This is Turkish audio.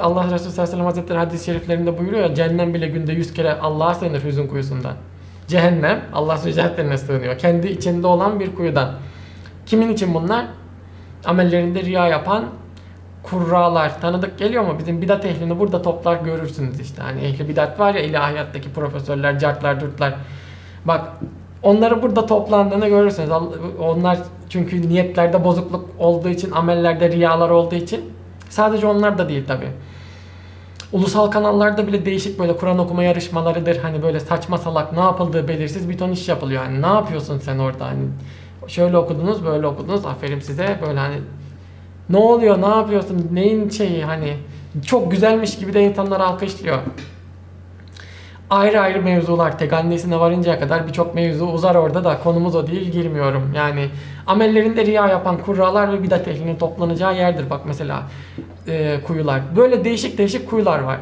Allah Resulü sallallahu aleyhi ve sellem hazretleri hadis-i şeriflerinde buyuruyor ya cehennem bile günde yüz kere Allah'a sığınır hüzün kuyusundan. Cehennem Allah Celle sığınıyor. Kendi içinde olan bir kuyudan. Kimin için bunlar? Amellerinde riya yapan kurralar. Tanıdık geliyor mu? Bizim bidat ehlini burada toplar görürsünüz işte. Hani ehli bidat var ya ilahiyattaki profesörler, cartlar, dürtler. Bak onları burada toplandığını görürsünüz. Onlar çünkü niyetlerde bozukluk olduğu için, amellerde riyalar olduğu için sadece onlar da değil tabi. Ulusal kanallarda bile değişik böyle Kur'an okuma yarışmalarıdır. Hani böyle saçma salak ne yapıldığı belirsiz bir ton iş yapılıyor. Hani ne yapıyorsun sen orada hani şöyle okudunuz böyle okudunuz aferin size böyle hani ne oluyor ne yapıyorsun neyin şeyi hani çok güzelmiş gibi de insanlar alkışlıyor. Ayrı ayrı mevzular tek annesine varıncaya kadar birçok mevzu uzar orada da konumuz o değil girmiyorum. Yani amellerinde riya yapan kurralar ve bidat ehlinin toplanacağı yerdir bak mesela e, kuyular. Böyle değişik değişik kuyular var.